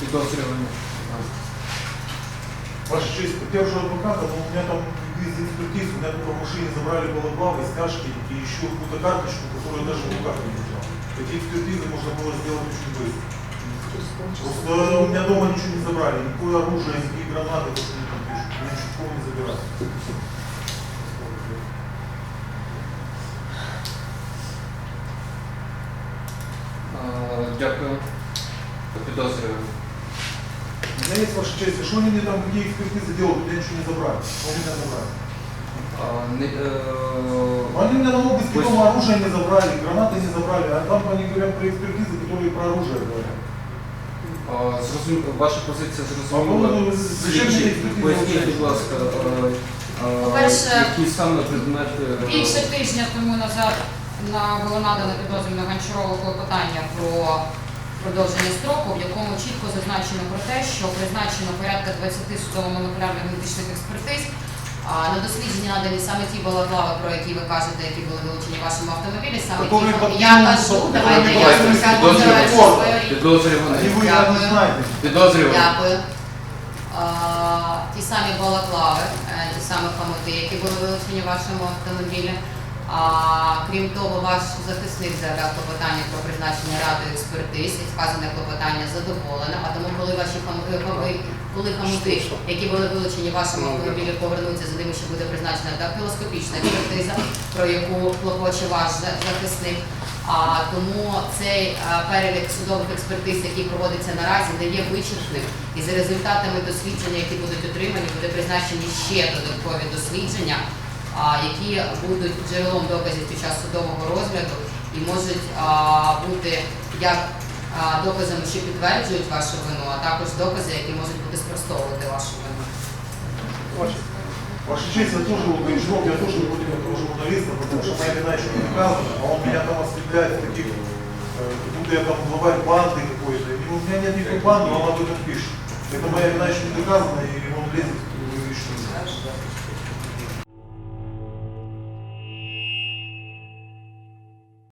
підозрювані. Ваша честь, поддерживаю адвоката, но у меня там из экспертиз, у меня только в машине забрали балаклавы, стяжки и еще какую-то карточку, которую я даже в руках не держал. Эти экспертизы можно было сделать очень быстро. Просто у меня дома ничего не забрали, никакое оружие, никакие гранаты, то, что они там пишут. У меня ничего не забирали. Е, Дякую. Підозрювані. У меня есть ваша честь, а что они мне там, какие экспертизы делают, у меня ничего не забрали. Что у меня забрали? Е, не- е, Они у меня на обыске Пусть- дома оружие не забрали, гранаты не забрали, а там они говорят про экспертизы, которые про оружие говорят. е, зрозум- Ваша позиція А зрозуміла. ну, зачем мені Слідчі, експертиза Поясніть, вивчати? будь ласка, е, е, По-перше, які саме предмети... е, Більше тижня тому назад на було надано підрозділу Гончарову клопотання про продовження строку, в якому чітко зазначено про те, що призначено порядка 20 судово-молекулярних генетичних експертиз. А на дослідження надані саме ті балаклави, про які ви кажете, які були вилучені в вашому автомобілі, саме ті, я кажу, давайте я Дякую. Дякую. А, ті самі балаклави, е, ті самі хомути, які були вилучені в вашому автомобілі. А, крім того, ваш захисник заявляв клопотання про призначення ради експертиз і вказане клопотання задоволено. А тому, коли ваші е, коли хомути, які були вилучені вашому автомобілі, повернуться за ними, що буде призначена дактилоскопічна експертиза, про яку клопоче ваш захисник. А тому цей е, перелік судових експертиз, який проводиться наразі, не є вичерпним. І за результатами дослідження, які будуть отримані, буде призначені ще додаткові дослідження, які будуть джерелом доказів під час судового розгляду і можуть а, бути як а, доказами, що підтверджують вашу вину, а також докази, які можуть бути спростовувати вашу вину. Ваша честь, я тоже вот Гончаров, я тоже против этого журналиста, потому что моя вина еще не доказана, а он меня там ослепляет в таких, э, как будто я там главарь банды какой-то. И У меня нет никакой банды, но он об этом пишет. Это моя вина еще не доказана, и он лезет в личную жизнь.